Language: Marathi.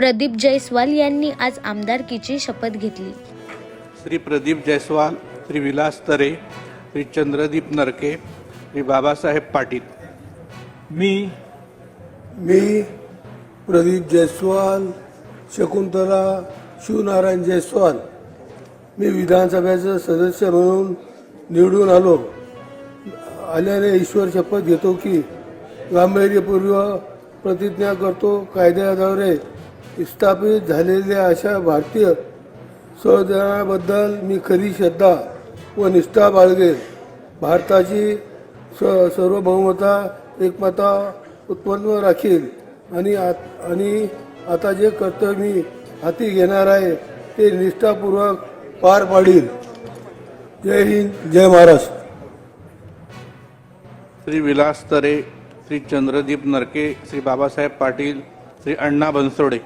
प्रदीप जयस्वाल यांनी आज आमदारकीची शपथ घेतली. श्री प्रदीप जयस्वाल श्री विलास तरे श्री चंद्रदीप नरके श्री बाबासाहेब पाटील. मी मी प्रदीप जयस्वाल शकुंतला शिवनारायण जयस्वाल मी विधानसभेचं सदस्य म्हणून निवडून आलो. आल्याने ईश्वर शपथ घेतो की गांभीर्यपूर्वक प्रतिज्ञा करतो कायद्याद्वारे. स्थापित झालेल्या अशा भारतीय संविधानाबद्दल मी खरी श्रद्धा व निष्ठा बाळगेन. भारताची स सार्वभौमता एकमता उत्पन्न राखील आणि आत आणि आता जे कर्तव्य मी हाती घेणार आहे ते निष्ठापूर्वक पार पाडील. जय हिंद जय महाराष्ट्र. श्री विलास तरे श्री चंद्रदीप नरके श्री बाबासाहेब पाटील श्री अण्णा बनसोडे.